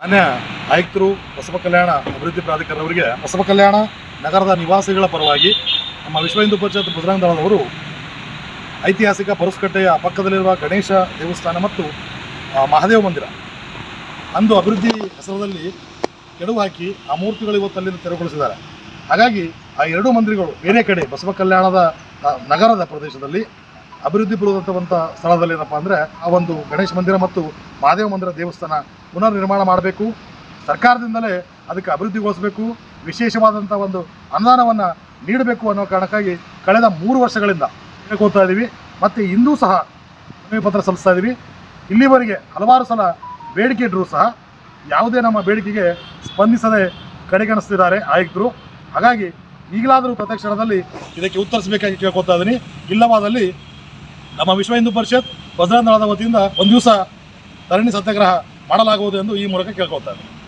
ಮಾನ್ಯ ಆಯುಕ್ತರು ಬಸವ ಕಲ್ಯಾಣ ಅಭಿವೃದ್ಧಿ ಪ್ರಾಧಿಕಾರದವರಿಗೆ, ಬಸವ ಕಲ್ಯಾಣ ನಗರದ ನಿವಾಸಿಗಳ ಪರವಾಗಿ ನಮ್ಮ ವಿಶ್ವ ಹಿಂದೂ ಪರಿಷತ್ ಬಜರಂಗ ದಳದವರು ಐತಿಹಾಸಿಕ ಪರಸ್ಕಟ್ಟೆಯ ಪಕ್ಕದಲ್ಲಿರುವ ಗಣೇಶ ದೇವಸ್ಥಾನ ಮತ್ತು ಮಹಾದೇವ ಮಂದಿರ. ಅಂದು ಅಭಿವೃದ್ಧಿ ಹೆಸರದಲ್ಲಿ ಕೆಡವು ಹಾಕಿ ಆ ಮೂರ್ತಿಗಳು ಇವತ್ತು ಅಲ್ಲಿಂದ ತೆರವುಗೊಳಿಸಿದ್ದಾರೆ. ಹಾಗಾಗಿ ಆ ಎರಡೂ ಮಂದಿರಗಳು ಬೇರೆ ಕಡೆ ಬಸವ ಕಲ್ಯಾಣದ ನಗರದ ಪ್ರದೇಶದಲ್ಲಿ ಅಭಿವೃದ್ಧಿ ಪೂರ್ವದಂಥ ಸ್ಥಳದಲ್ಲಿ ಏನಪ್ಪ ಅಂದರೆ, ಆ ಒಂದು ಗಣೇಶ ಮಂದಿರ ಮತ್ತು ಮಹಾದೇವ ಮಂದಿರ ದೇವಸ್ಥಾನ ಪುನರ್ ನಿರ್ಮಾಣ ಮಾಡಬೇಕು. ಸರ್ಕಾರದಿಂದಲೇ ಅದಕ್ಕೆ ಅಭಿವೃದ್ಧಿಗೊಳಿಸಬೇಕು. ವಿಶೇಷವಾದಂಥ ಒಂದು ಅನುದಾನವನ್ನು ನೀಡಬೇಕು ಅನ್ನೋ ಕಾರಣಕ್ಕಾಗಿ ಕಳೆದ ಮೂರು ವರ್ಷಗಳಿಂದ ಕೇಳ್ಕೊತಾ ಇದ್ದೀವಿ ಮತ್ತು ಇಂದೂ ಸಹ ಮನವಿ ಪತ್ರ ಸಲ್ಲಿಸ್ತಾ ಇದ್ದೀವಿ ಇಲ್ಲಿವರೆಗೆ ಹಲವಾರು ಸಲ ಬೇಡಿಕೆ ಇಟ್ಟರೂ ಸಹ ಯಾವುದೇ ನಮ್ಮ ಬೇಡಿಕೆಗೆ ಸ್ಪಂದಿಸದೆ ಕಡೆಗಣಿಸ್ತಿದ್ದಾರೆ ಆಯುಕ್ತರು. ಹಾಗಾಗಿ ಈಗಲಾದರೂ ಪ್ರತ್ಯಕ್ಷಣದಲ್ಲಿ ಇದಕ್ಕೆ ಉತ್ತರಿಸಬೇಕಾಗಿ ಕೇಳ್ಕೊತಾ ಇದ್ದೀನಿ ಇಲ್ಲವಾದಲ್ಲಿ ನಮ್ಮ ವಿಶ್ವ ಹಿಂದೂ ಪರಿಷತ್ ಭದ್ರಾಂದಳದ ವತಿಯಿಂದ ಒಂದು ದಿವಸ ಧರಣಿ ಸತ್ಯಾಗ್ರಹ ಮಾಡಲಾಗುವುದು ಎಂದು ಈ ಮೂಲಕ ಕೇಳ್ಕೊತಾ ಇದ್ದೀನಿ